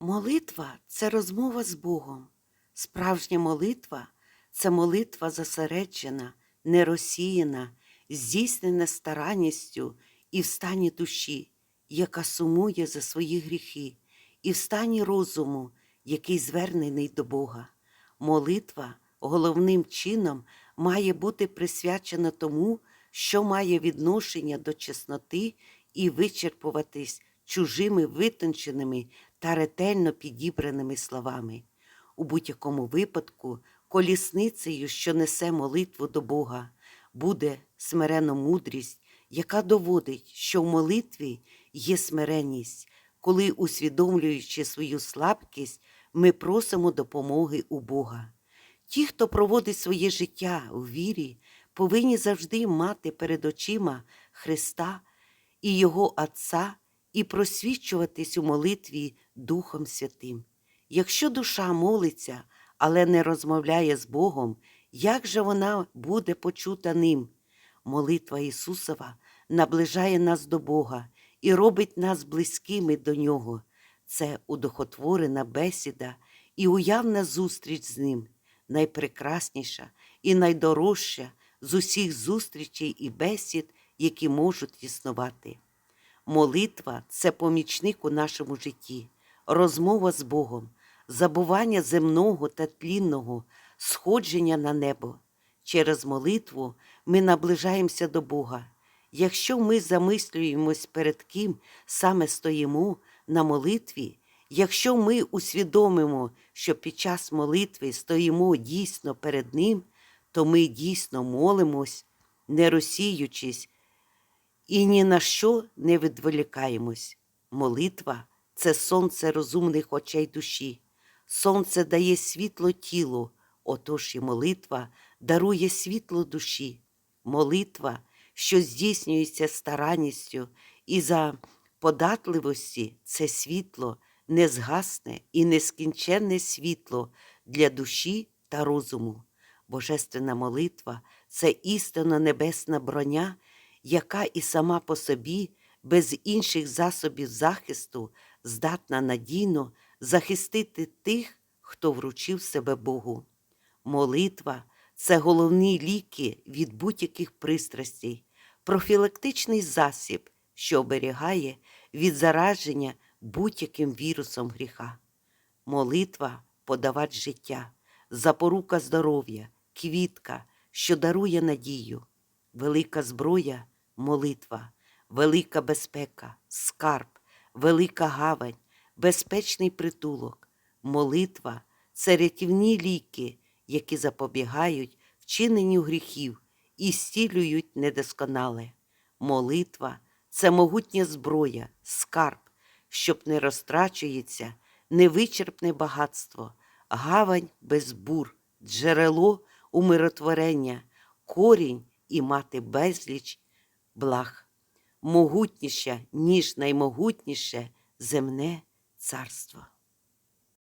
Молитва це розмова з Богом. Справжня молитва це молитва зосереджена, нерозсіяна, здійснена старанністю і в стані душі, яка сумує за свої гріхи, і в стані розуму, який звернений до Бога. Молитва головним чином має бути присвячена тому, що має відношення до чесноти і вичерпуватись чужими витонченими та ретельно підібраними словами. У будь-якому випадку колісницею, що несе молитву до Бога, буде смирена мудрість, яка доводить, що в молитві є смиренність, коли, усвідомлюючи свою слабкість, ми просимо допомоги у Бога. Ті, хто проводить своє життя у вірі, повинні завжди мати перед очима Христа і Його Отця і просвічуватись у молитві Духом Святим. Якщо душа молиться, але не розмовляє з Богом, як же вона буде почута ним? Молитва Ісусова наближає нас до Бога і робить нас близькими до Нього. Це удохотворена бесіда і уявна зустріч з Ним, найпрекрасніша і найдорожча з усіх зустрічей і бесід, які можуть існувати. Молитва це помічник у нашому житті, розмова з Богом, забування земного та тлінного, сходження на небо. Через молитву ми наближаємося до Бога. Якщо ми замислюємось перед ким саме стоїмо на молитві, якщо ми усвідомимо, що під час молитви стоїмо дійсно перед Ним, то ми дійсно молимось, не розсіючись і ні на що не відволікаємось. Молитва це сонце розумних очей душі. Сонце дає світло тілу, отож і молитва дарує світло душі. Молитва, що здійснюється старанністю і за податливості, це світло не згасне і нескінченне світло для душі та розуму. Божественна молитва це істинно небесна броня, яка і сама по собі, без інших засобів захисту, здатна надійно захистити тих, хто вручив себе Богу. Молитва це головні ліки від будь-яких пристрастей, профілактичний засіб, що оберігає від зараження будь-яким вірусом гріха. Молитва подавач життя, запорука здоров'я, квітка, що дарує надію, велика зброя молитва, велика безпека, скарб, велика гавань, безпечний притулок, молитва це рятівні ліки, які запобігають вчиненню гріхів і зцілюють недосконале. Молитва це могутня зброя, скарб, щоб не розтрачується невичерпне багатство, гавань без бур, джерело умиротворення, корінь і мати безліч благ, могутніше, ніж наймогутніше земне царство.